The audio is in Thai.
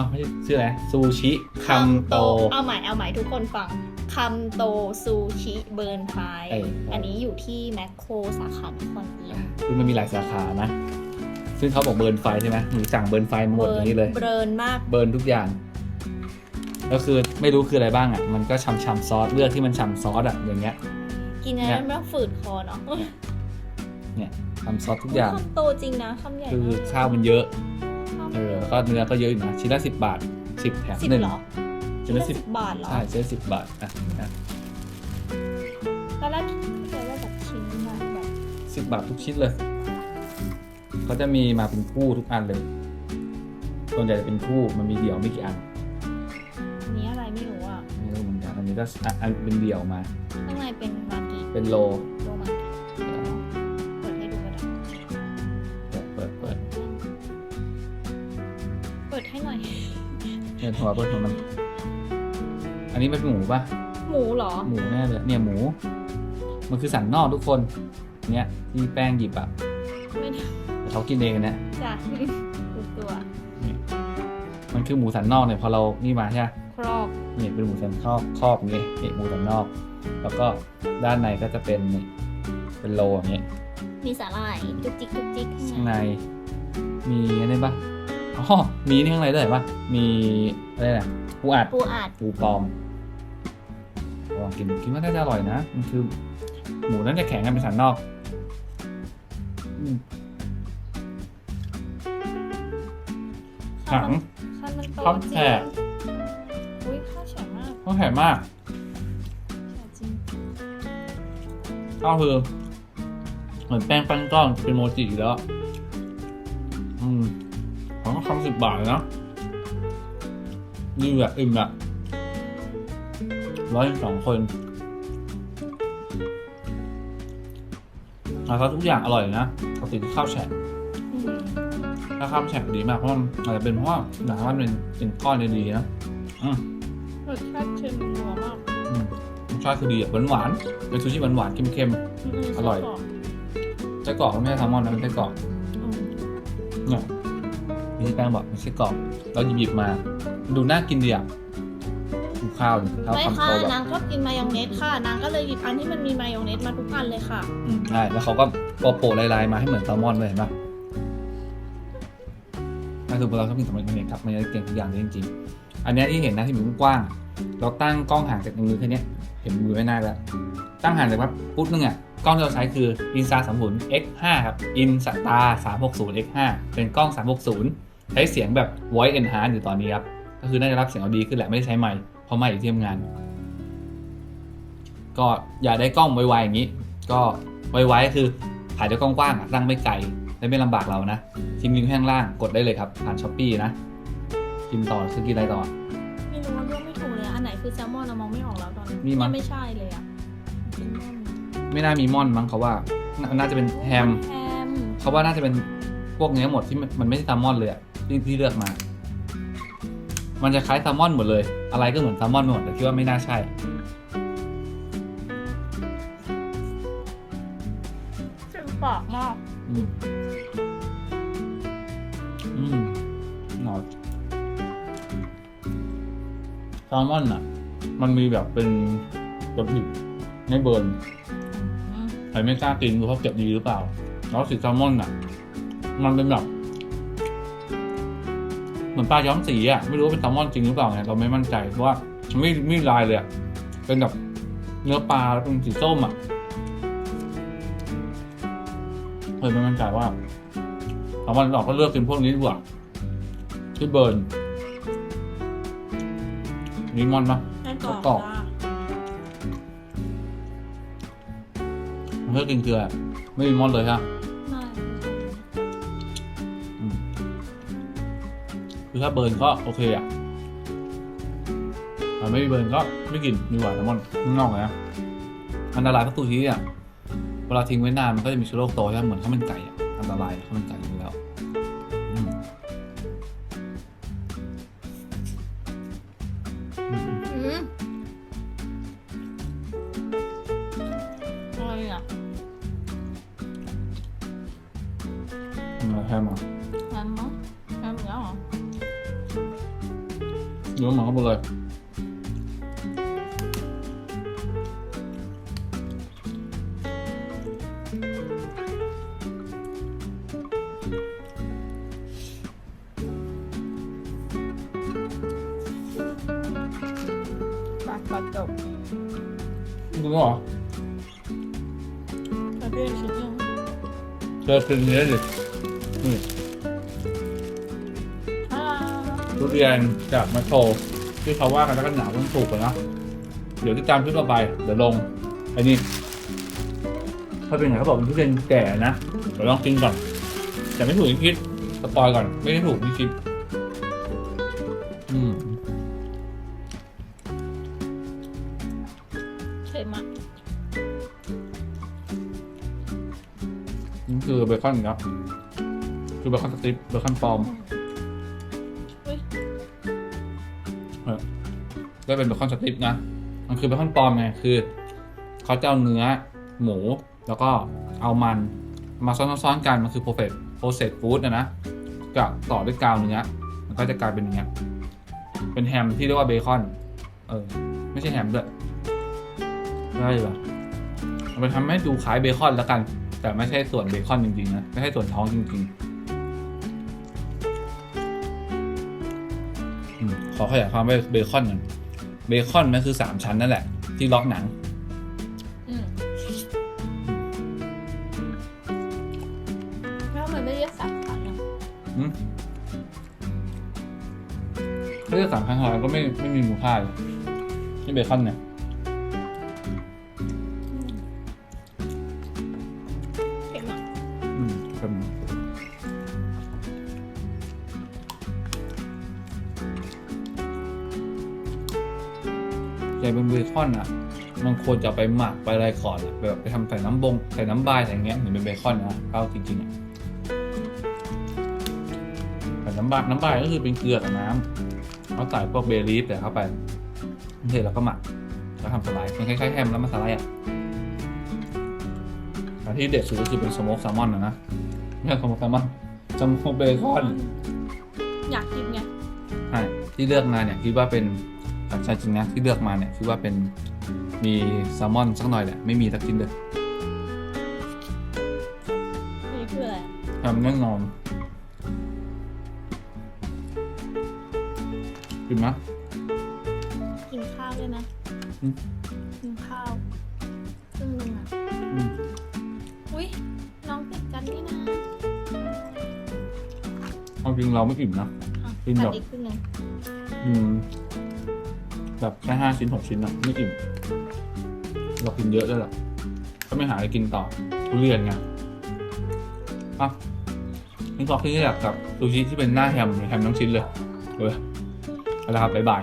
อ้าวไม่ใช่ชื่ออะไรซูชิคัมโต เอาใหม่เอาใหม่ทุกคนฟังคัมโตซูชิเบิร์นไฟเอ้ยอันนี้อยู่ที่แมคโครสาขานครอินทร์คือมันมีหลายสาขานะ ซึ่งเขาบอกเบิร์นไฟใช่ไหมหนูสั่งเบิร์นไฟหมดอย่างนี้เลย เบิร์นมากเบิร์นทุกอย่าง ก็คือไม่รู้คืออะไรบ้างอะ มันก็ช่ำๆซอสเลือกที่มันช่ำซอสอะอย่างเงี้ย กินอันนั้นแล้วฝืดคอเนาะเนี่ยช่ำซอสทุกอย่าง คำโตจริงนะคำใหญ่คือมากข้าวมันเยอะข้าว เออแล้วก็เนื้อก็เยอะอยู่นะชิ้นละสิบบาทสิบแถมสิบหนึ่งเหรอชิ้นละสิบบาทเหรอใช่ชิ้นละสิบบาทอะนะตอนแรกเข้าใจว่าแบบชิ้นละแบบสิบบาททุกชิ้นเลยเขาจะมีมาเป็นคู่ทุกอันเลยส่วนใหญ่จะเป็นคู่มันมีเดี่ยวไม่กี่อันอันนี้อะไรไม่รู้อะไม่รู้เหมือนกันอันนี้ก็อะอันเป็นเดี่ยวมา ข้างในเป็นมากิเป็นโล เนี่ยหัวเปิดหัวมัน อันนี้เป็นหมูปะหมูเหรอ หมูแน่เลยเนี่ยหมู มันคือสันนอกทุกคน เนี่ยที่แป้งหยิบอะไม่ได้แต่เขากินเองนะจ้ะดูตัว มันคือหมูสันนอกเนี่ยพอเรานี่มาใช่ไหมครอบนี่เป็นหมูสันครอบครอบอย่างงี้นี่หมูสันนอก แล้วก็ด้านในก็จะเป็นนี่เป็นโลอย่างงี้มีสาหร่ายจุกจิกจุกจิกข้างใน มีอะไรปะ อ๋อมีนี่ข้างในด้วยเห็นปะมีอะไรนะปูอัดปูอัดปูปลอมลองกินคิดว่าน่าจะอร่อยนะ มันคือ หมูน่าจะแข็งกันเป็นสันนอกอืมถังข้าวมันโตข้าวจริงแฉะอุ้ยข้าวแฉะมากต้องแข็งมากแฉะจริงก็คือเหมือนแป้งปั้นก้อนเป็นโมจิอยู่แล้วอืม ของก็คำสิบบาทเลยนะดีแบบอิ่มอะร้อยสองคนแล้วทุกอย่างอร่อยนะปกติข้าวแฉะอืมถ้าข้าวแฉะดีมากเพราะมันอาจจะเป็นเพราะว่าหนังมันเป็นเป็นก้อนดีๆนะอืมรสชาติเค็มนัวมากอืมรสชาติคือดีอะหวานๆเป็นซูชิหวานๆเค็มมอร่อยๆไส้กรอกก็ไม่ใช่แซลมอนนะเป็นไส้กรอกอืมเนี่ย มีที่แป้งบอกเป็นไส้กรอกเราหยิบๆมา ดูน่ากินดีอะดูข้าวดิข้าวไม่คำค่ะโตแบบนางชอบกินมายองเนสค่ะ นางก็เลยหยิบอันที่มันมีมายองเนสมาทุกอันเลยค่ะ อืมใช่แล้วเขาก็โปะๆลายๆมาให้เหมือนแซลมอนเลยเห็นปะนั่นคือเราชอบกินแซลมอนเนี่ยครับมันจะเก่งทุกอย่างเลยจริงๆ อันเนี้ยที่เห็นนะที่มันกว้างๆเราตั้งกล้องห่างจากมือแค่เนี้ยเห็นมือไม่น่าแล้ว ตั้งห่างจากว่าปุ๊บนึงอะกล้องที่เราใช้คือ Insta 30 X5 ครับ Insta 360 X5 เป็นกล้อง 360 ใช้เสียงแบบ voice enhance อยู่ตอนนี้ครับ ก็คือน่าจะรับเสียงเอาดีขึ้นแหละไม่ได้ใช้ไมค์เพราะไมค์อยู่ที่ทำงาน ก็อยากได้กล้องไวๆอย่างนี้ ก็ไวๆก็คือถ่ายด้วยกล้องกว้างอะตั้งไม่ไกลและไม่ลำบากเรานะทิ้งลิงก์ข้างล่างกดได้เลยครับผ่านช้อปปี้นะกินต่อซื้อกินอะไรต่อ ไม่รู้ว่าเลือกไม่ถูกเลย อันไหนคือแซลมอนเรามองไม่ออกแล้วตอนนี้นี่มั้งไม่ใช่เลยอะเป็นม่อนไม่น่ามีม่อนมั้งเขาว่าน่าน่าจะเป็นแฮมแฮมเขาว่าน่าจะเป็นพวกเนื้อหมดที่มันมันไม่ใช่แซลมอนเลยอะ ที่ที่เลือกมา มันจะคล้ายแซลมอนหมดเลย อะไรก็เหมือนแซลมอนหมดแต่คิดว่าไม่น่าใช่เจ็บปากมากอืมอืมหนอแซลมอนอะ มันมีแบบเป็นแบบดิบไม่เบิร์นอืม ใครไม่กล้ากินเพราะเก็บดีหรือเปล่า แล้วสีแซลมอนอะ มันเป็นแบบเห มือนปลาย้อมสีอะไม่รู้ว่าเป็นแซลมอนจริงหรือเปล่าไงเราไม่มั่นใจเพราะว่ามันไม่ไม่มีลายเลยอะเป็นแบบเนื้อปลาแล้วเป็นสีส้มอะเลยไม่มั่นใจว่าแซลมอนเราก็เลือกกินพวกนี้ดีกว่าที่เบิร์นนี่มอนปะไส้กรอกไส้กรอกจ้าผมเลือกกินเกลือไม่มีมอนเลยฮะ คือถ้าเบิร์นก็โอเคอะแต่ไม่มีเบิร์นก็ไม่กินดีกว่าแซลมอนข้างนอกเลยนะอันตรายเพราะซูชิอะเวลาทิ้งไว้นานมันก็จะมีเชื้อโรคโตใช่ไหมเหมือนข้าวมันไก่อะอันตรายข้าวมันไก่อยู่แล้วอืมอืมอืมอะไรอะอืมแฮมอะ เนื้อหมาเข้าไปเทุเรียนจากมาโชที่เขาว่ากันแล้วก็หนาวต้องถูกเลยเนาะเดี๋ยวที่ตามที่ต่อไปเดี๋ยวลงไอ้นี่ถ้าเป็นไงเขาบอกเป็นทุเรียนแก่นะเดี๋ยวลองกินก่อน แต่ไม่ถูกที่คิดสปอยก่อน ไม่ได้ถูกที่คิดอืมเค็มอะนี่คือเบคอนครับคือเบคอนสติ๊ปเบคอนปลอม ก็เป็นเบคอนสติ๊ปนะ มันคือเบคอนปลอมไง คือเขาจะเอาเนื้อหมูแล้วก็เอามันมาซ้อนๆกัน มันคือโปรเซสโปรเซสฟู้ดนะนะกับต่อด้วยกาวเนื้อ มันก็จะกลายเป็นอย่างเงี้ยเป็นแฮมที่เรียกว่าเบคอน เออ ไม่ใช่แฮมด้วยได้ปะเอาไปทำให้ดูคล้ายเบคอนแล้วกัน แต่ไม่ใช่ส่วนเบคอนจริงๆนะ ไม่ใช่ส่วนท้องจริงๆ ขอขยายความไปเบคอนหน่อย เบคอนมันคือสามชั้นนั่นแหละ ที่ล็อกหนังอืมแล้วทำไมไม่เรียกสามชั้นอะอืมถ้าจะสามชั้นทอยก็ไม่ไม่มีมูลค่าเลยนี่เบคอนเนี่ย ใจเป็นเบคอนอะ มันควรจะเอาไปหมักไปอะไรก่อนอะแบบไปทำใส่น้ำบงใส่น้ำบายอะไรเงี้ยเหมือนเป็นเบคอนนะเอาจริงๆอะใส่น้ำบายน้ำบายก็คือเป็นเกลือกับน้ำเขาใส่พวกเบลีฟแต่เข้าไปเสร็จแล้วก็หมักแล้วทำสไลด์มันคล้ายๆแฮมแล้วมาสไลด์อะแต่ที่เด็ดสุดก็คือเป็นสโมกแซลมอนนะนะไม่ใช่สโมกแซลมอนสโมกเบคอน อยากกินไงใช่ที่เลือกมาเนี่ยคิดว่าเป็น ตัดใจจริงนะที่เลือกมาเนี่ยคิดว่าเป็นมีแซลมอนสักหน่อยแหละไม่มีสักชิ้นเลยนี่คืออะไรทำแน่นอนกินไหมกินข้าวด้วยนะอืมกินข้าวครึ่งนึงอะอืมอุ้ยน้องติดกันนี่นะเอาจริงเราไม่อิ่มนะอะกินแบบตัดอีกครึ่งหนึงอืม แบบแค่ห้าชิ้นหกชิ้นนะไม่อิ่ม เรากินเยอะด้วยแหละก็ไม่หาอะไรกินต่อทุเรียนไงอะนี่ก็ที่อยากกับซูชิที่เป็นหน้าแฮมแฮมทั้งชิ้นเลยเออเอาละครับบ๊ายบาย